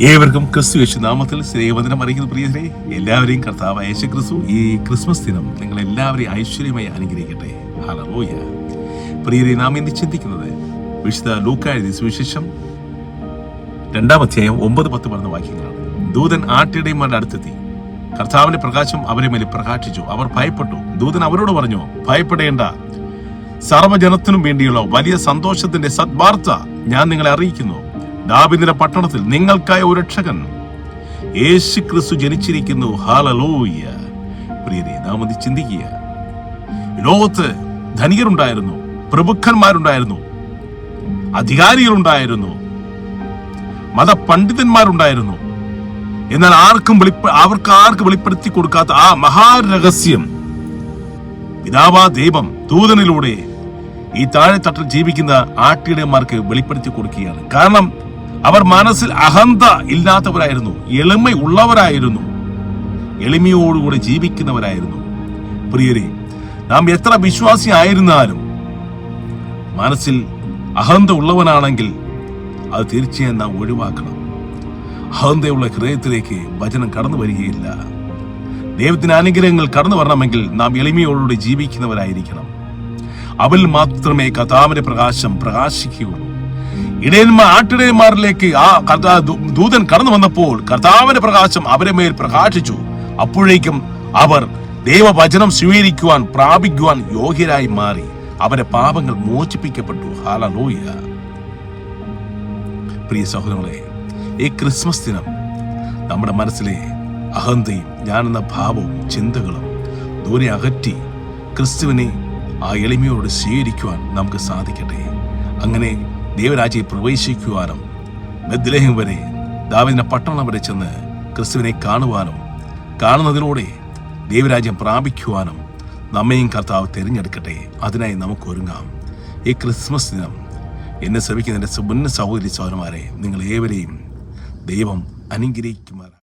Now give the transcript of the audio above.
ഏവർക്കും ക്രിസ്തു യേശു നാമത്തിൽ സ്നേഹവന്ദനം അറിയിക്കുന്ന പ്രിയരെ. എല്ലാവരെയും കർത്താവ് യേശു ക്രിസ്തു ഈ ക്രിസ്മസ് ദിനം നിങ്ങൾ എല്ലാവരെയും ഐശ്വര്യമായി അനുഗ്രഹിക്കട്ടെ. ഹലറോയ പ്രിയരെ നാം ഇന്ന് ചിന്തിക്കുന്നത് വിശുദ്ധ ലൂക്കായ സുവിശേഷം രണ്ടാം അധ്യായം ഒമ്പത് പത്ത് പറഞ്ഞ വാക്യങ്ങളാണ്. ദൂതൻ ആട്ടിടയന്മാരുടെ അടുത്തെത്തി. കർത്താവിന്റെ പ്രകാശം അവരെ മേലെ പ്രകാശിച്ചു. അവർ ഭയപ്പെട്ടു. ദൂതൻ അവരോട് പറഞ്ഞു ഭയപ്പെടേണ്ട. സർവജനത്തിനും വേണ്ടിയുള്ള വലിയ സന്തോഷത്തിന്റെ സദ്വാർത്ത ഞാൻ നിങ്ങളെ അറിയിക്കുന്നു. ദാബിദിന്റെ പട്ടണത്തിൽ നിങ്ങൾക്കായ ഒരു രക്ഷകൻ. യേശു ക്രിസ്തു ജനിച്ചിരിക്കുന്നു. ഹാലലോയ്യ പ്രിയരെ നാം അത് ചിന്തിക്കുക. ലോകത്ത് ധനികരുണ്ടായിരുന്നു പ്രഭുക്കന്മാരുണ്ടായിരുന്നു അധികാരികളുണ്ടായിരുന്നു മതപണ്ഡിതന്മാരുണ്ടായിരുന്നു. എന്നാൽ ആർക്കും അവർക്ക് ആർക്കും വെളിപ്പെടുത്തി കൊടുക്കാത്ത ആ മഹാരഹസ്യം പിതാവാ ദൈവം ദൂതനിലൂടെ ഈ താഴെത്തട്ടിൽ ജീവിക്കുന്ന ആട്ടിടയന്മാർക്ക് വെളിപ്പെടുത്തി കൊടുക്കുകയാണ്. കാരണം അവർ മനസ്സിൽ അഹന്ത ഇല്ലാത്തവരായിരുന്നു എളിമയുള്ളവരായിരുന്നു എളിമയോടുകൂടി ജീവിക്കുന്നവരായിരുന്നു. പ്രിയരെ നാം എത്ര വിശ്വാസി ആയിരുന്നാലും മനസ്സിൽ അഹന്ത ഉള്ളവനാണെങ്കിൽ അത് തീർച്ചയായും നാം ഒഴിവാക്കണം. അഹന്തയുള്ള ഹൃദയത്തിലേക്ക് വചനം കടന്നു വരികയില്ല. ദൈവത്തിന് അനുഗ്രഹങ്ങൾ കടന്നു വരണമെങ്കിൽ നാം എളിമയോടുകൂടി ജീവിക്കുന്നവരായിരിക്കണം. അവൽ മാത്രമേ കഥാവിന്റെ പ്രകാശം പ്രകാശിക്കുകയുള്ളൂ. ഇടയന്മാർ ആട്ടിടയന്മാരിലേക്ക് ആ കർത്താ ദൂതൻ കടന്നു വന്നപ്പോൾ കർത്താവിന്റെ പ്രകാശം അവരെ മേൽ പ്രകാശിച്ചു. അപ്പോഴേക്കും അവർ ദൈവവചനം സ്വീകരിക്കുവാൻ പ്രാപിക്കുവാൻ യോഗ്യരായി മാറി. അവരെ പാപങ്ങൾ മോചിപ്പിക്കപ്പെട്ടു. പ്രിയ സഹോദരങ്ങളെ ഈ ക്രിസ്മസ് ദിനം നമ്മുടെ മനസ്സിലെ അഹന്തയും ഞാൻ എന്ന ഭാവവും ചിന്തകളും ദൂരെ അകറ്റി ക്രിസ്തുവിനെ ആ എളിമയോട് സ്വീകരിക്കുവാൻ നമുക്ക് സാധിക്കട്ടെ. അങ്ങനെ ദൈവരാജ്യയിൽ പ്രവേശിക്കുവാനും ബദ്ലേഹം വരെ ദാവിദിന്റെ പട്ടണം വരെ ചെന്ന് ക്രിസ്തുവിനെ കാണുവാനും കാണുന്നതിലൂടെ ദൈവരാജ്യം പ്രാപിക്കുവാനും നമ്മയും കർത്താവ് തിരഞ്ഞെടുക്കട്ടെ. അതിനായി നമുക്ക് ഒരുങ്ങാം. ഈ ക്രിസ്മസ് ദിനം എന്നെ ശ്രമിക്കുന്ന എന്റെ സുബുന്ന സഹോദരി സഹോദരന്മാരെ നിങ്ങൾ ഏവരെയും ദൈവം അനുഗ്രഹിക്കുമാറാണ്